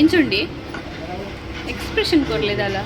ఎంచుండి expression కోరలేదు అలా?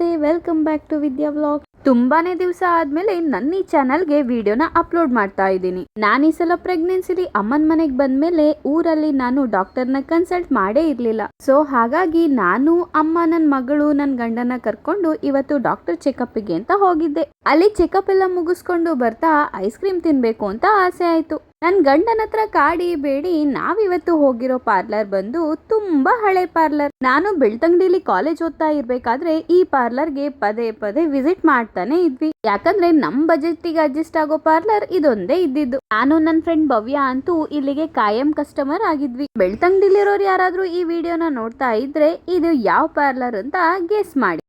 ನಮಸ್ತೆ welcome back to Vidya vlog ತುಂಬಾನೇ ದಿವಸ ಆದ್ಮೇಲೆ ನನ್ನ ಈ ಚಾನಲ್ಗೆ ವಿಡಿಯೋನ ಅಪ್ಲೋಡ್ ಮಾಡ್ತಾ ಇದ್ದೀನಿ. ನಾನು ಈ ಸಲ ಪ್ರೆಗ್ನೆನ್ಸಿಲಿ ಅಮ್ಮನ ಮನೆಗೆ ಬಂದ್ಮೇಲೆ ಊರಲ್ಲಿ ನಾನು ಡಾಕ್ಟರ್ನ ಕನ್ಸಲ್ಟ್ ಮಾಡೇ ಇರ್ಲಿಲ್ಲ. ಸೊ ಹಾಗಾಗಿ ನಾನು ಅಮ್ಮ ನನ್ನ ಮಗಳು ನನ್ನ ಗಂಡನ ಕರ್ಕೊಂಡು ಇವತ್ತು ಡಾಕ್ಟರ್ ಚೆಕಪ್ಗೆ ಅಂತ ಹೋಗಿದ್ದೆ. ಅಲ್ಲಿ ಚೆಕಪ್ ಎಲ್ಲ ಮುಗಿಸ್ಕೊಂಡು ಬರ್ತಾ ಐಸ್ ಕ್ರೀಮ್ ತಿನ್ಬೇಕು ಅಂತ ಆಸೆ ಆಯ್ತು. ನನ್ ಗಂಡನ ಹತ್ರ ಕಾಡಿ ಬೇಡಿ, ನಾವಿವತ್ತು ಹೋಗಿರೋ ಪಾರ್ಲರ್ ಬಂದು ತುಂಬಾ ಹಳೆ ಪಾರ್ಲರ್. ನಾನು ಬೆಳ್ತಂಗಡಿಲಿ ಕಾಲೇಜ್ ಓದ್ತಾ ಇರ್ಬೇಕಾದ್ರೆ ಈ ಪಾರ್ಲರ್ಗೆ ಪದೇ ಪದೇ ವಿಸಿಟ್ ಮಾಡ್ತಾನೆ ಇದ್ವಿ. ಯಾಕಂದ್ರೆ ನಮ್ ಬಜೆಟ್ಗೆ ಅಡ್ಜಸ್ಟ್ ಆಗೋ ಪಾರ್ಲರ್ ಇದೊಂದೇ ಇದ್ದಿದ್ದು. ನಾನು ನನ್ನ ಫ್ರೆಂಡ್ ಭವ್ಯ ಅಂತೂ ಇಲ್ಲಿಗೆ ಕಾಯಂ ಕಸ್ಟಮರ್ ಆಗಿದ್ವಿ. ಬೆಳ್ತಂಗಡಿಲಿ ಇರೋರು ಯಾರಾದ್ರೂ ಈ ವಿಡಿಯೋನ ನೋಡ್ತಾ ಇದ್ರೆ ಇದು ಯಾವ ಪಾರ್ಲರ್ ಅಂತ ಗೆಸ್ ಮಾಡಿ.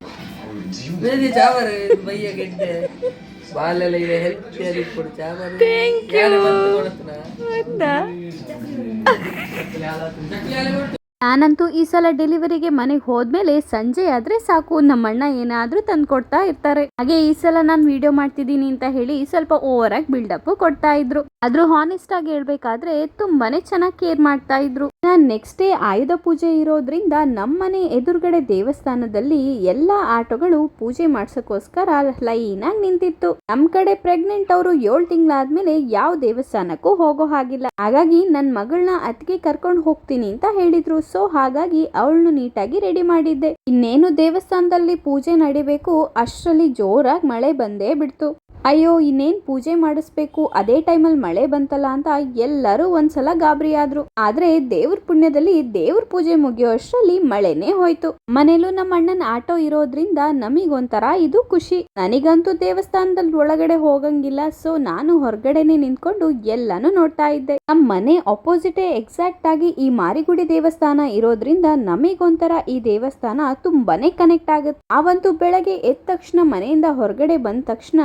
ಇದೆ ಬಾಲೆಲ್ಲ ಇದೆ ಹೆಲ್ತ್ ಇಟ್ಕೊಡು ಚಾವರ ನಾನಂತೂ ಈ ಸಲ ಡೆಲಿವರಿಗೆ ಮನೆಗೆ ಹೋದ್ಮೇಲೆ ಸಂಜೆ ಆದ್ರೆ ಸಾಕು ನಮ್ಮಣ್ಣ ಏನಾದ್ರೂ ತಂದ್ಕೊಡ್ತಾ ಇರ್ತಾರೆ. ಹಾಗೆ ಈ ಸಲ ನಾನು ವಿಡಿಯೋ ಮಾಡ್ತಿದ್ದೀನಿ ಅಂತ ಹೇಳಿ ಸ್ವಲ್ಪ ಓವರ್ ಆಗಿ ಬಿಲ್ಡಪ್ ಕೊಡ್ತಾ ಇದ್ರು. ಆದ್ರೂ ಹಾನೆಸ್ಟ್ ಆಗಿ ಹೇಳ್ಬೇಕಾದ್ರೆ ತುಂಬಾನೇ ಚೆನ್ನಾಗಿ ಕೇರ್ ಮಾಡ್ತಾ ಇದ್ರು. ನೆಕ್ಸ್ಟ್ ಡೇ ಆಯುಧ ಪೂಜೆ ಇರೋದ್ರಿಂದ ನಮ್ಮನೆ ಎದುರುಗಡೆ ದೇವಸ್ಥಾನದಲ್ಲಿ ಎಲ್ಲಾ ಆಟೋಗಳು ಪೂಜೆ ಮಾಡ್ಸಕ್ಕೋಸ್ಕರ ಲೈನ್ ಆಗಿ ನಿಂತಿತ್ತು. ನಮ್ ಕಡೆ ಪ್ರೆಗ್ನೆಂಟ್ ಅವರು ಏಳು ತಿಂಗಳಾದ್ಮೇಲೆ ಯಾವ ದೇವಸ್ಥಾನಕ್ಕೂ ಹೋಗೋ ಹಾಗಿಲ್ಲ. ಹಾಗಾಗಿ ನನ್ ಮಗಳನ್ನ ಅತ್ತಿಗೆ ಕರ್ಕೊಂಡು ಹೋಗ್ತೀನಿ ಅಂತ ಹೇಳಿದ್ರು. ಸೊ ಹಾಗಾಗಿ ಅವಳನ್ನು ನೀಟಾಗಿ ರೆಡಿ ಮಾಡಿದ್ದೆ. ಇನ್ನೇನು ದೇವಸ್ಥಾನದಲ್ಲಿ ಪೂಜೆ ನಡಿಬೇಕು, ಅಷ್ಟರಲ್ಲಿ ಜೋರಾಗಿ ಮಳೆ ಬಂದೇ ಬಿಡ್ತು. ಅಯ್ಯೋ, ಇನ್ನೇನ್ ಪೂಜೆ ಮಾಡಿಸ್ಬೇಕು? ಅದೇ ಟೈಮಲ್ಲಿ ಮಳೆ ಬಂತಲ್ಲ ಅಂತ ಎಲ್ಲರೂ ಒಂದ್ಸಲ ಗಾಬರಿ ಆದ್ರು ಆದ್ರೆ ದೇವ್ರ ಪುಣ್ಯದಲ್ಲಿ ದೇವ್ರ ಪೂಜೆ ಮುಗಿಯೋ ಅಷ್ಟರಲ್ಲಿ ಮಳೆನೇ ಹೋಯ್ತು. ಮನೇಲೂ ನಮ್ಮ ಅಣ್ಣನ ಆಟೋ ಇರೋದ್ರಿಂದ ನಮಿಗೊಂಥರ ಇದು ಖುಷಿ. ನನಗಂತೂ ದೇವಸ್ಥಾನದಲ್ಲಿ ಒಳಗಡೆ ಹೋಗಂಗಿಲ್ಲ. ಸೊ, ನಾನು ಹೊರಗಡೆನೆ ನಿಂತ್ಕೊಂಡು ಎಲ್ಲಾನು ನೋಡ್ತಾ ಇದ್ದೆ. ನಮ್ಮ ಮನೆ ಅಪೋಸಿಟೇ ಎಕ್ಸಾಕ್ಟ್ ಆಗಿ ಈ ಮಾರಿಗುಡಿ ದೇವಸ್ಥಾನ ಇರೋದ್ರಿಂದ ನಮಿಗೊಂಥರ ಈ ದೇವಸ್ಥಾನ ತುಂಬಾನೇ ಕನೆಕ್ಟ್ ಆಗುತ್ತೆ. ಅವಂತೂ ಬೆಳಗ್ಗೆ ಎದ್ದ ತಕ್ಷಣ ಮನೆಯಿಂದ ಹೊರಗಡೆ ಬಂದ ತಕ್ಷಣ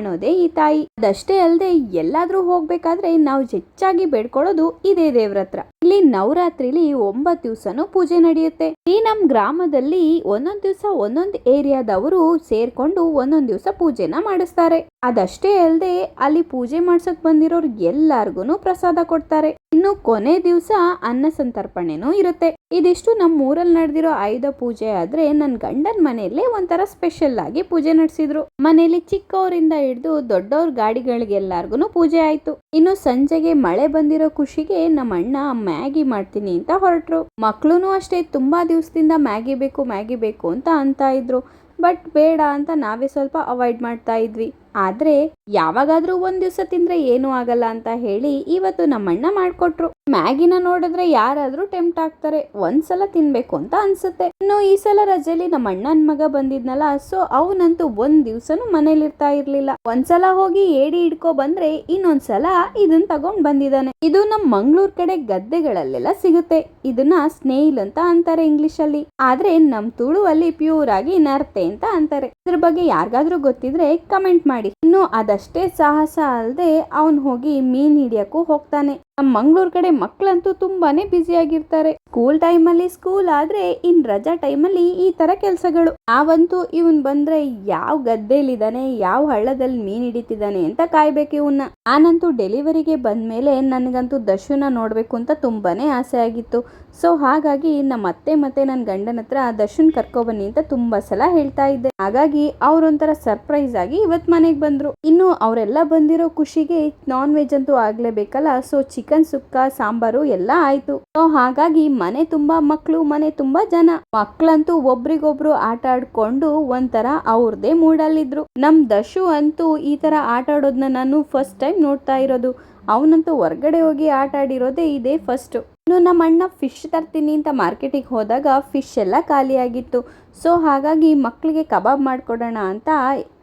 ಕಾಣೋದೇ ಈ ತಾಯಿ. ಅದಷ್ಟೇ ಅಲ್ಲದೆ ಎಲ್ಲಾದ್ರೂ ಹೋಗ್ಬೇಕಾದ್ರೆ ನಾವು ಹೆಚ್ಚಾಗಿ ಬೇಡ್ಕೊಳ್ಳೋದು ಇದೇ ದೇವ್ರ ಹತ್ರ. ಇಲ್ಲಿ ನವರಾತ್ರಿಲಿ ಒಂಬತ್ತು ದಿವ್ಸನೂ ಪೂಜೆ ನಡೆಯುತ್ತೆ. ಈ ನಮ್ ಗ್ರಾಮದಲ್ಲಿ ಒಂದೊಂದ್ ದಿವ್ಸ ಒಂದೊಂದ್ ಏರಿಯಾದವರು ಸೇರ್ಕೊಂಡು ಒಂದೊಂದ್ ದಿವ್ಸ ಪೂಜೆನ ಮಾಡಿಸ್ತಾರೆ. ಅದಷ್ಟೇ ಅಲ್ಲದೆ ಅಲ್ಲಿ ಪೂಜೆ ಮಾಡ್ಸಕ್ ಬಂದಿರೋರ್ಗೆಲ್ಲಾರ್ಗು ಪ್ರಸಾದ ಕೊಡ್ತಾರೆ. ಇನ್ನು ಕೊನೆ ದಿವಸ ಅನ್ನ ಸಂತರ್ಪಣೆನೂ ಇರುತ್ತೆ. ಇದಿಷ್ಟು ನಮ್ಮ ಊರಲ್ಲಿ ನಡೆದಿರೋ ಆಯುಧ ಪೂಜೆ ಆದ್ರೆ ನನ್ನ ಗಂಡನ ಮನೆಯಲ್ಲೇ ಒಂಥರ ಸ್ಪೆಷಲ್ ಆಗಿ ಪೂಜೆ ನಡೆಸಿದ್ರು. ಮನೆಯಲ್ಲಿ ಚಿಕ್ಕವರಿಂದ ಹಿಡಿದು ದೊಡ್ಡವ್ರ ಗಾಡಿಗಳಿಗೆಲ್ಲಾರ್ಗು ಪೂಜೆ ಆಯ್ತು. ಇನ್ನು ಸಂಜೆಗೆ ಮಳೆ ಬಂದಿರೋ ಖುಷಿಗೆ ನಮ್ಮ ಅಣ್ಣ ಮ್ಯಾಗಿ ಮಾಡ್ತೀನಿ ಅಂತ ಹೊರಟ್ರು. ಮಕ್ಳುನು ಅಷ್ಟೇ ತುಂಬಾ ದಿವಸದಿಂದ ಮ್ಯಾಗಿ ಬೇಕು ಮ್ಯಾಗಿ ಬೇಕು ಅಂತ ಅಂತ ಇದ್ರು. ಬಟ್ ಬೇಡ ಅಂತ ನಾವೇ ಸ್ವಲ್ಪ ಅವಾಯ್ಡ್ ಮಾಡ್ತಾ ಇದ್ವಿ. ಆದ್ರೆ ಯಾವಾಗಾದ್ರೂ ಒಂದ್ ದಿವಸ ತಿಂದ್ರೆ ಏನೂ ಆಗಲ್ಲ ಅಂತ ಹೇಳಿ ಇವತ್ತು ನಮ್ಮಣ್ಣ ಮಾಡ್ಕೊಟ್ರು. ಮ್ಯಾಗಿನ ನೋಡಿದ್ರೆ ಯಾರಾದ್ರೂ ಟೆಂಪ್ಟ್ ಆಗ್ತಾರೆ. ಒಂದ್ಸಲ ತಿನ್ಬೇಕು ಅಂತ ಅನ್ಸುತ್ತೆ. ಇನ್ನು ಈ ಸಲ ರಜೆಯಲ್ಲಿ ನಮ್ಮ ಅಣ್ಣನ ಮಗ ಬಂದಿದ್ನಲ್ಲ, ಸೊ ಅವನಂತೂ ಒಂದ್ ದಿವ್ಸನು ಮನೇಲಿ ಇರ್ತಾ ಇರ್ಲಿಲ್ಲ. ಒಂದ್ಸಲ ಹೋಗಿ ಏಡಿ ಹಿಡ್ಕೊ ಬಂದ್ರೆ ಇನ್ನೊಂದ್ಸಲ ಇದನ್ ತಗೊಂಡ್ ಬಂದಿದ್ದಾನೆ. ಇದು ನಮ್ ಮಂಗ್ಳೂರ್ ಕಡೆ ಗದ್ದೆಗಳಲ್ಲೆಲ್ಲ ಸಿಗುತ್ತೆ. ಇದನ್ನ ಸ್ನೇಹಿಲ್ ಅಂತ ಅಂತಾರೆ ಇಂಗ್ಲಿಷ್ ಅಲ್ಲಿ ಆದ್ರೆ ನಮ್ ತುಳುವಲ್ಲಿ ಪ್ಯೂರ್ ಆಗಿ ನರ್ತೆ ಅಂತ ಅಂತಾರೆ. ಇದ್ರ ಬಗ್ಗೆ ಯಾರಿಗಾದ್ರೂ ಗೊತ್ತಿದ್ರೆ ಕಮೆಂಟ್ ಮಾಡಿ. ಇನ್ನು ಅದಷ್ಟೇ ಸಾಹಸ ಅಲ್ಲದೆ ಅವನ್ ಹೋಗಿ ಮೀನ್ ಹಿಡಿಯಕ್ಕೂ ಹೋಗ್ತಾನೆ. ನಮ್ಮ ಮಂಗ್ಳೂರ್ ಕಡೆ ಮಕ್ಕಳಂತೂ ತುಂಬಾನೇ ಬ್ಯುಸಿ ಆಗಿರ್ತಾರೆ. ಸ್ಕೂಲ್ ಟೈಮ್ ಅಲ್ಲಿ ಸ್ಕೂಲ್ ಆದ್ರೆ ಇನ್ ರಜಾ ಟೈಮ್ ಅಲ್ಲಿ ಈ ತರ ಕೆಲಸಗಳು. ನಾವಂತೂ ಇವನ್ ಬಂದ್ರೆ ಯಾವ ಗದ್ದೆಲಿದ್ದಾನೆ ಯಾವ ಹಳ್ಳದಲ್ಲಿ ಮೀನ್ ಹಿಡಿತಿದ್ದಾನೆ ಅಂತ ಕಾಯ್ಬೇಕು ಇವನ್ನ ನಾನಂತೂ ಡೆಲಿವರಿಗೆ ಬಂದ್ಮೇಲೆ ನನಗಂತೂ ದಶುನ ನೋಡ್ಬೇಕು ಅಂತ ತುಂಬಾನೇ ಆಸೆ ಆಗಿತ್ತು. ಸೊ ಹಾಗಾಗಿ ನಮ್ಮ ಅತ್ತೆ ಮತ್ತೆ ನನ್ನ ಗಂಡನ ಹತ್ರ ದರ್ಶನ್ ಕರ್ಕೊಬನ್ನಿ ಅಂತ ತುಂಬಾ ಸಲ ಹೇಳ್ತಾ ಇದ್ದೆ. ಹಾಗಾಗಿ ಅವ್ರೊಂಥರ ಸರ್ಪ್ರೈಸ್ ಆಗಿ ಇವತ್ ಮನೆಗೆ ಬಂದ್ರು. ಇನ್ನು ಅವರೆಲ್ಲ ಬಂದಿರೋ ಖುಷಿಗೆ ನಾನ್ ವೆಜ್ ಅಂತೂ ಆಗ್ಲೇಬೇಕಲ್ಲ? ಸೊ ಚಿಕನ್ ಸುಕ್ಕ, ಸಾಂಬಾರು ಎಲ್ಲ ಆಯ್ತು. ಸೊ ಹಾಗಾಗಿ ಮನೆ ತುಂಬಾ ಮಕ್ಕಳು ಮನೆ ತುಂಬಾ ಜನ. ಮಕ್ಳಂತೂ ಒಬ್ರಿಗೊಬ್ರು ಆಟ ಆಡ್ಕೊಂಡು ಒಂಥರ ಅವ್ರದೇ ಮೂಡಲ್ಲಿದ್ರು. ನಮ್ ದಶು ಅಂತೂ ಈ ತರ ಆಟ ಆಡೋದನ್ನ ನಾನು ಫಸ್ಟ್ ಟೈಮ್ ನೋಡ್ತಾ ಇರೋದು. ಅವನಂತೂ ಹೊರ್ಗಡೆ ಹೋಗಿ ಆಟ ಆಡಿರೋದೇ ಇದೇ ಫಸ್ಟ್ ಇನ್ನು ನಮ್ಮ ಅಣ್ಣ ಫಿಶ್ ತರ್ತೀನಿ ಅಂತ ಮಾರ್ಕೆಟಿಗೆ ಹೋದಾಗ ಫಿಶ್ ಎಲ್ಲ ಖಾಲಿಯಾಗಿತ್ತು ಸೊ ಹಾಗಾಗಿ ಮಕ್ಕಳಿಗೆ ಕಬಾಬ್ ಮಾಡಿಕೊಡೋಣ ಅಂತ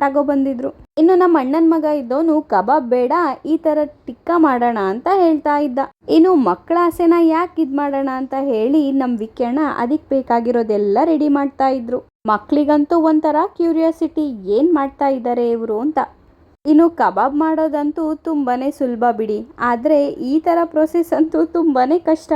ತಗೊಬಂದಿದ್ರು ಇನ್ನು ನಮ್ಮ ಅಣ್ಣನ ಮಗ ಇದ್ದವನು ಕಬಾಬ್ ಬೇಡ, ಈ ಥರ ಟಿಕ್ಕ ಮಾಡೋಣ ಅಂತ ಹೇಳ್ತಾ ಇದ್ದ. ಇನ್ನು ಮಕ್ಕಳ ಆಸೆನ ಯಾಕೆ ಇದು ಮಾಡೋಣ ಅಂತ ಹೇಳಿ ನಮ್ಮ ವಿಕ್ಯಣ್ಣ ಅದಕ್ಕೆ ಬೇಕಾಗಿರೋದೆಲ್ಲ ರೆಡಿ ಮಾಡ್ತಾ ಇದ್ರು. ಮಕ್ಕಳಿಗಂತೂ ಒಂಥರ ಕ್ಯೂರಿಯಾಸಿಟಿ ಏನು ಮಾಡ್ತಾ ಇದ್ದಾರೆ ಇವರು ಅಂತ. ಇನ್ನು ಕಬಾಬ್ ಮಾಡೋದಂತೂ ತುಂಬಾ ಸುಲಭ ಬಿಡಿ. ಆದರೆ ಈ ಥರ ಪ್ರೊಸೆಸ್ ಅಂತೂ ತುಂಬಾ ಕಷ್ಟ.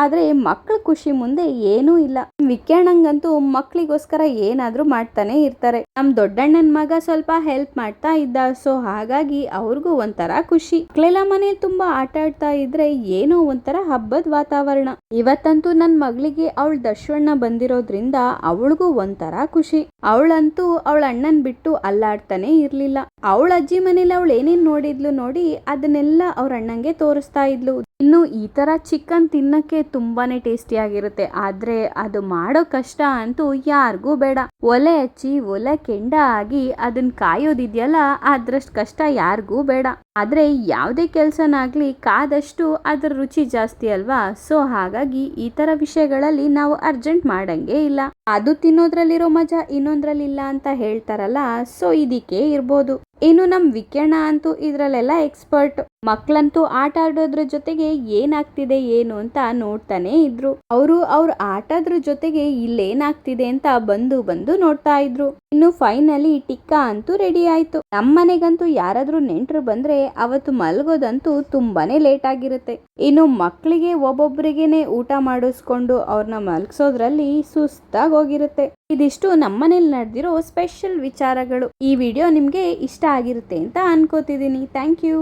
ಆದರೆ ಮಕ್ಕಳ ಖುಷಿ ಮುಂದೆ ಏನೂ ಇಲ್ಲ. ವಿಕ್ಯಾಣಂಗಂತೂ ಮಕ್ಕಳಿಗೋಸ್ಕರ ಏನಾದರೂ ಮಾಡ್ತಾನೆ ಇರ್ತಾರೆ. ನಮ್ಮ ದೊಡ್ಡಣ್ಣನ ಮಗ ಸ್ವಲ್ಪ ಹೆಲ್ಪ್ ಮಾಡ್ತಾ ಇದ್ದ ಸೊ ಹಾಗಾಗಿ ಅವ್ರಿಗೂ ಒಂಥರ ಖುಷಿ. ಮಕ್ಕಳೆಲ್ಲ ಮನೇಲಿ ತುಂಬ ಆಟ ಆಡ್ತಾ ಇದ್ರೆ ಏನೋ ಒಂಥರ ಹಬ್ಬದ ವಾತಾವರಣ. ಇವತ್ತಂತೂ ನನ್ನ ಮಗಳಿಗೆ ಅವಳ ದಶವಣ್ಣ ಬಂದಿರೋದ್ರಿಂದ ಅವಳಿಗೂ ಒಂಥರ ಖುಷಿ. ಅವಳಂತೂ ಅವಳ ಅಣ್ಣನ್ ಬಿಟ್ಟು ಅಲ್ಲಾಡ್ತಾನೆ ಇರ್ಲಿಲ್ಲ. ಅವಳ ಅಜ್ಜಿ ಮನೇಲಿ ಅವಳು ಏನೇನ್ ನೋಡಿದ್ಲು ನೋಡಿ ಅದನ್ನೆಲ್ಲ ಅವ್ರ ಅಣ್ಣಂಗೆ ತೋರಿಸ್ತಾ ಇದ್ಲು. ಇನ್ನು ಈ ತರ ಚಿಕನ್ ತಿನ್ನಕ್ಕೆ ತುಂಬಾನೇ ಟೇಸ್ಟಿಯಾಗಿರುತ್ತೆ ಆದ್ರೆ ಅದು ಮಾಡೋ ಕಷ್ಟ ಅಂತೂ ಯಾರಿಗೂ ಬೇಡ. ಒಲೆ ಹಚ್ಚಿ, ಒಲೆ ಕೆಂಡ ಆಗಿ ಅದನ್ನ ಕಾಯೋದಿದೆಯಲ್ಲ, ಅದರಷ್ಟು ಕಷ್ಟ ಯಾರಿಗೂ ಬೇಡ. ಆದ್ರೆ ಯಾವುದೇ ಕೆಲಸನಾಗ್ಲಿ ಕಾದಷ್ಟು ಅದರ ರುಚಿ ಜಾಸ್ತಿ ಅಲ್ವಾ? ಸೊ ಹಾಗಾಗಿ ಈ ಥರ ವಿಷಯಗಳಲ್ಲಿ ನಾವು ಅರ್ಜೆಂಟ್ ಮಾಡಂಗೆ ಇಲ್ಲ. ಅದು ತಿನ್ನೋದ್ರಲ್ಲಿರೋ ಮಜಾ ಇನ್ನೊಂದ್ರಲ್ಲಿ ಇಲ್ಲ ಅಂತ ಹೇಳ್ತಾರಲ್ಲ ಸೊ ಇದಕ್ಕೆ ಇರ್ಬೋದು. ಇನ್ನು ನಮ್ ವಿಕಿರಣ ಅಂತೂ ಇದ್ರಲ್ಲೆಲ್ಲ ಎಕ್ಸ್ಪರ್ಟ್ ಮಕ್ಕಳಂತೂ ಆಟ ಆಡೋದ್ರ ಜೊತೆಗೆ ಏನಾಗ್ತಿದೆ ಏನು ಅಂತ ನೋಡ್ತಾನೆ ಇದ್ರು. ಅವರು ಅವ್ರ ಆಟದ್ರ ಜೊತೆಗೆ ಇಲ್ಲೇನಾಗ್ತಿದೆ ಅಂತ ಬಂದು ಬಂದು ನೋಡ್ತಾ ಇದ್ರು. ಇನ್ನು ಫೈನಲಿ ಟಿಕ್ಕಾ ಅಂತೂ ರೆಡಿ ಆಯ್ತು. ನಮ್ಮನೆಗಂತೂ ಯಾರಾದ್ರೂ ನೆಂಟರು ಬಂದ್ರೆ ಅವತ್ತು ಮಲಗೋದಂತೂ ತುಂಬಾನೇ ಲೇಟ್ ಆಗಿರುತ್ತೆ. ಇನ್ನು ಮಕ್ಕಳಿಗೆ ಒಬ್ಬೊಬ್ಬರಿಗೇನೆ ಊಟ ಮಾಡಿಸ್ಕೊಂಡು ಅವ್ರನ್ನ ಮಲಗಿಸೋದ್ರಲ್ಲಿ ಸುಸ್ತಾಗಿ ಹೋಗಿರುತ್ತೆ. ಇದಿಷ್ಟು ನಮ್ಮನೇಲಿ ನಡೆದಿರೋ ಸ್ಪೆಷಲ್ ವಿಚಾರಗಳು. ಈ ವಿಡಿಯೋ ನಿಮಗೆ ಇಷ್ಟ ಆಗಿರುತ್ತೆ ಅಂತ ಅನ್ಕೋತಿದ್ದೀನಿ. Thank you